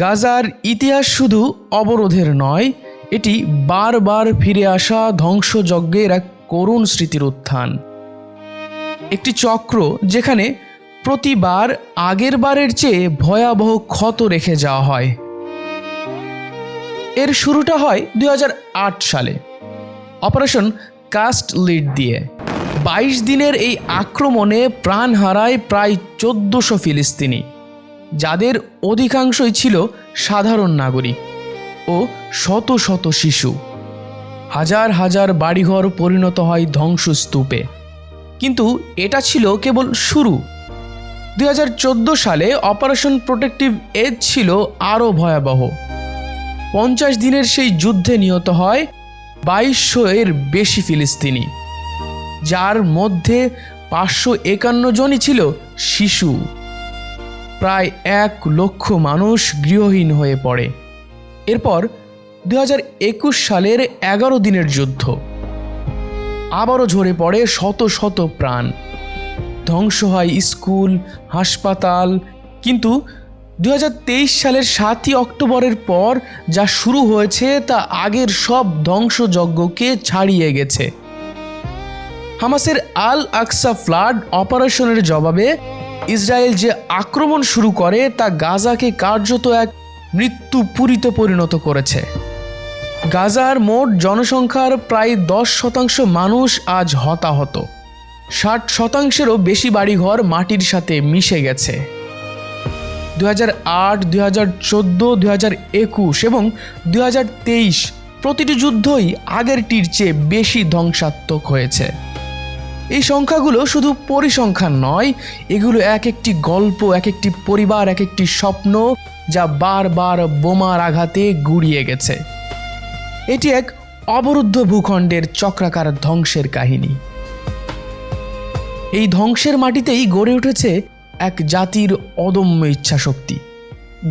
গাজার ইতিহাস শুধু অবরোধের নয়, এটি বারবার ফিরে আসা ধ্বংসযজ্ঞের এক করুণ স্মৃতির উত্থান। একটি চক্র যেখানে প্রতিবার আগের বারের চেয়ে ভয়াবহ ক্ষত রেখে যাওয়া হয়। এর শুরুটা হয় দুই হাজার আট সালে। অপারেশন কাস্ট লিড দিয়ে। বাইশ দিনের এই আক্রমণে প্রাণ হারায় প্রায় চোদ্দশো ফিলিস্তিনি। যাদের অধিকাংশই ছিল সাধারণ নাগরিক ও শত শত শিশু। হাজার হাজার বাড়িঘর পরিণত হয় ধ্বংসস্তূপে। কিন্তু এটা ছিল কেবল শুরু। দু হাজার চোদ্দ সালে অপারেশন প্রোটেক্টিভ এজ ছিল আরও ভয়াবহ। পঞ্চাশ দিনের সেই যুদ্ধে নিহত হয় বাইশশো এর বেশি ফিলিস্তিনি, যার মধ্যে পাঁচশো একান্ন জনই ছিল শিশু। প্রায় এক লক্ষ মানুষ গৃহহীন হয়ে পড়ে। এরপর দু সালের এগারো দিনের যুদ্ধ। আবারও ঝরে পড়ে শত শত প্রাণ। ধ্বংস হয় স্কুল, হাসপাতাল, কিন্তু দু হাজার তেইশ সালের সাতই অক্টোবরের পর যা শুরু হয়েছে তা আগের সব ধ্বংসযজ্ঞকে ছাড়িয়ে গেছে। হামাসের আল আকসা ফ্লাড অপারেশনের জবাবে ইসরায়েল যে আক্রমণ শুরু করে, তা গাজাকে কার্যত এক মৃত্যু মৃত্যুপুরীতে পরিণত করেছে। গাজার মোট জনসংখ্যার প্রায় দশ শতাংশ মানুষ আজ হতাহত। ষাট শতাংশেরও বেশি বাড়িঘর মাটির সাথে মিশে গেছে। দু হাজার আট দু হাজার চোদ্দ দু হাজার একুশ এবং দু হাজার তেইশ প্রতিটি যুদ্ধই আগেরটির চেয়ে বেশি ধ্বংসাত্মক হয়েছে। এই সংখ্যাগুলো শুধু পরিসংখ্যান নয়, এগুলো এক একটি গল্প এক একটি পরিবার এক একটি স্বপ্ন যা বারবার বোমার আঘাতে গুড়িয়ে গেছে। এটি এক অবরুদ্ধ ভূখণ্ডের চক্রাকার ধ্বংসের কাহিনী। এই ধ্বংসের মাটিতেই গড়ে উঠেছে এক জাতির অদম্য ইচ্ছাশক্তি।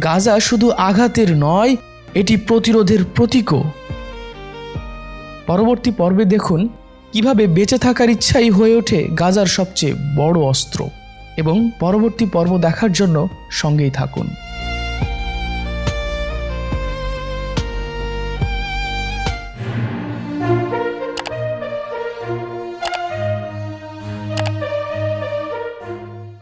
গাজা শুধু আঘাতের নয়, এটি প্রতিরোধের প্রতীকও। পরবর্তী পর্বে দেখুন কীভাবে বেঁচে থাকার ইচ্ছাই হয়ে ওঠে গাজার সবচেয়ে বড় অস্ত্র। এবং পরবর্তী পর্ব দেখার জন্য সঙ্গেই থাকুন।